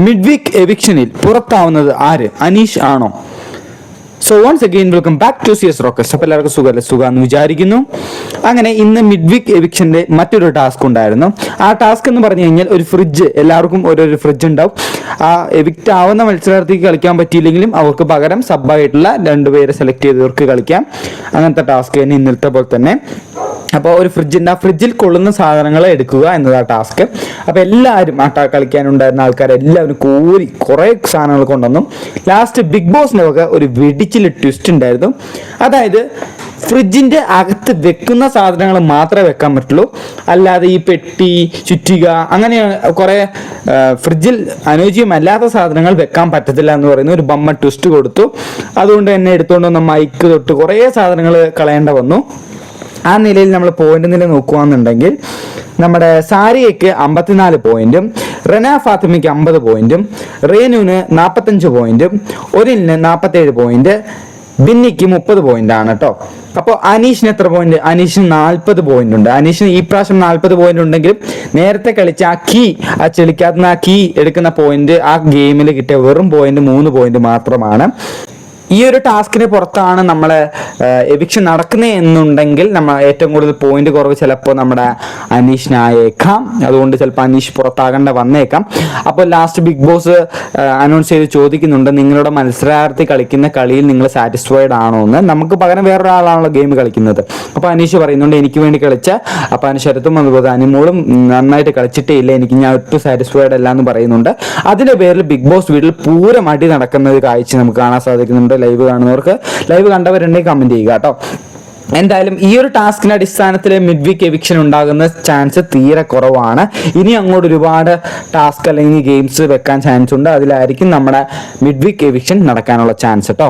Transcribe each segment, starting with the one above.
Mid week എവിക്ഷനിൽ പുറത്താവുന്നത് ആര്? അനീഷ് ആണോ? So once again welcome back to C S rocks അപ്പോൾ എല്ലാവർക്കും സുഖമല്ലേ സുഖമെന്ന് വിചാരിക്കുന്നു. അങ്ങനെ ഇന്ന് മിഡ് വീക്ക് എവിക്ഷന്റെ മറ്റൊരു ടാസ്ക് ഉണ്ടായിരുന്നു. ആ ടാസ്ക് എന്ന് പറഞ്ഞു കഴിഞ്ഞാൽ ഒരു ഫ്രിഡ്ജ് എല്ലാവർക്കും ഓരോരു ഫ്രിഡ്ജ് ഉണ്ടാവും. ആ എവിക്റ്റ് ആവുന്ന മത്സരാർത്ഥിക്ക് കളിക്കാൻ പറ്റിയില്ലെങ്കിലും അവർക്ക് പകരം സബ്ബായിട്ടുള്ള രണ്ടുപേരെ സെലക്ട് ചെയ്തവർക്ക് കളിക്കാം. അങ്ങനത്തെ ടാസ്ക് തന്നെ ഇന്നലത്തെ പോലെ തന്നെ. അപ്പോൾ ഒരു ഫ്രിഡ്ജിന്റെ ആ ഫ്രിഡ്ജിൽ കൊള്ളുന്ന സാധനങ്ങൾ എടുക്കുക എന്നതാണ് ടാസ്ക് അപ്പോൾ എല്ലാവരും ആ കളിക്കാനുണ്ടായിരുന്ന ആൾക്കാരെല്ലാവരും കോരി കുറേ സാധനങ്ങൾ കൊണ്ടുവന്നു. ലാസ്റ്റ് ബിഗ് ബോസിന്റെ വക ഒരു വെടിച്ചിൽ ട്വിസ്റ്റ് ഉണ്ടായിരുന്നു. അതായത് ഫ്രിഡ്ജിന്റെ അകത്ത് വെക്കുന്ന സാധനങ്ങൾ മാത്രമേ വെക്കാൻ പറ്റുള്ളൂ. അല്ലാതെ ഈ പെട്ടി ചുറ്റിക അങ്ങനെ കുറേ ഫ്രിഡ്ജിൽ അനുയോജ്യമല്ലാത്ത സാധനങ്ങൾ വെക്കാൻ പറ്റത്തില്ല എന്ന് പറയുന്ന ഒരു ബമ്മ ട്വിസ്റ്റ് കൊടുത്തു. അതുകൊണ്ട് തന്നെ എടുത്തുകൊണ്ട് വന്ന മൈക്ക് തൊട്ട് കുറേ സാധനങ്ങൾ കളയേണ്ട വന്നു. ആ നിലയിൽ നമ്മൾ പോയിന്റ് നില നോക്കുകയാണെന്നുണ്ടെങ്കിൽ നമ്മുടെ സാരിയയ്ക്ക് അമ്പത്തിനാല് പോയിന്റും റന ഫാത്തിമയ്ക്ക് അമ്പത് പോയിന്റും റേനുവിന് നാൽപ്പത്തഞ്ച് പോയിന്റും ഒരിലിന് നാൽപ്പത്തേഴ് പോയിന്റ് ബിന്നിക്ക് മുപ്പത് പോയിന്റ് ആണ് കേട്ടോ അപ്പോൾ അനീഷിന് എത്ര പോയിന്റ്? അനീഷിന് നാൽപ്പത് പോയിന്റ് ഉണ്ട് അനീഷിന് ഈ പ്രാവശ്യം നാൽപ്പത് പോയിന്റ് ഉണ്ടെങ്കിലും നേരത്തെ കളിച്ച ആ കീ ആ ചെളിക്കാത്ത ആ കീ എടുക്കുന്ന പോയിന്റ് ആ ഗെയിമിൽ കിട്ടിയ വെറും പോയിന്റ് മൂന്ന് പോയിന്റ് മാത്രമാണ്. ഈ ഒരു ടാസ്കിന് പുറത്താണ് നമ്മൾ എവിക്ഷൻ നടക്കുന്നത് എന്നുണ്ടെങ്കിൽ നമ്മൾ ഏറ്റവും കൂടുതൽ പോയിന്റ് കുറവ് ചിലപ്പോൾ നമ്മുടെ അനീഷിനായേക്കാം അതുകൊണ്ട് ചിലപ്പോൾ അനീഷ് പുറത്താകേണ്ട വന്നേക്കാം. അപ്പോൾ ലാസ്റ്റ് ബിഗ് ബോസ് അനൗൺസ് ചെയ്ത് ചോദിക്കുന്നുണ്ട് നിങ്ങളുടെ മത്സരാർത്ഥി കളിക്കുന്ന കളിയിൽ നിങ്ങൾ സാറ്റിസ്ഫൈഡ് ആണോ എന്ന്. നമുക്ക് പകരം വേറൊരാളാണല്ലോ ഗെയിം കളിക്കുന്നത്. അപ്പോൾ അനീഷ് പറയുന്നുണ്ട് എനിക്ക് വേണ്ടി കളിച്ച അപ്പോൾ അനുശരത്തും അതുപോലെ അനിമോളും നന്നായിട്ട് കളിച്ചിട്ടേ ഇല്ല എനിക്ക് ഞാൻ ഒട്ടും സാറ്റിസ്ഫൈഡ് അല്ല എന്ന് പറയുന്നുണ്ട്. അതിന്റെ പേരിൽ ബിഗ് ബോസ് വീട്ടിൽ പൂരം അടി നടക്കുന്ന ഒരു കാഴ്ച നമുക്ക് കാണാൻ സാധിക്കുന്നുണ്ട്. ലൈവ് കാണുന്നവർക്ക് ലൈവ് കണ്ടവരുണ്ടെങ്കിൽ കമന്റ് ചെയ്യുക കേട്ടോ. എന്തായാലും ഈ ഒരു ടാസ്കിന്റെ അടിസ്ഥാനത്തിൽ മിഡ് വീക്ക് എവിക്ഷൻ ഉണ്ടാകുന്ന ചാൻസ് തീരെ കുറവാണ്. ഇനി അങ്ങോട്ട് ഒരുപാട് ടാസ്ക് അല്ലെങ്കിൽ ഗെയിംസ് വെക്കാൻ ചാൻസ് ഉണ്ട്. അതിലായിരിക്കും നമ്മുടെ മിഡ് വീക്ക് എവിക്ഷൻ നടക്കാനുള്ള ചാൻസ് കേട്ടോ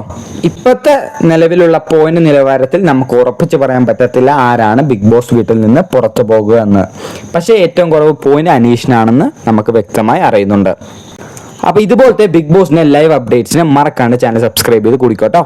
ഇപ്പോഴത്തെ നിലവിലുള്ള പോയിന്റ് നിലവാരത്തിൽ നമുക്ക് ഉറപ്പിച്ച് പറയാൻ പറ്റത്തില്ല ആരാണ് ബിഗ് ബോസ് വീട്ടിൽ നിന്ന് പുറത്തു പോകുക എന്ന്. പക്ഷേ ഏറ്റവും കുറവ് പോയിന്റ് അനീഷിനാണെന്ന് നമുക്ക് വ്യക്തമായി അറിയുന്നുണ്ട്. അപ്പോൾ ഇതുപോലത്തെ ബിഗ് ബോസിന്റെ ലൈവ് അപ്ഡേറ്റ്സിനെ മറക്കാണ്ട് ചാനൽ സബ്സ്ക്രൈബ് ചെയ്ത് കുടിക്കോട്ടോ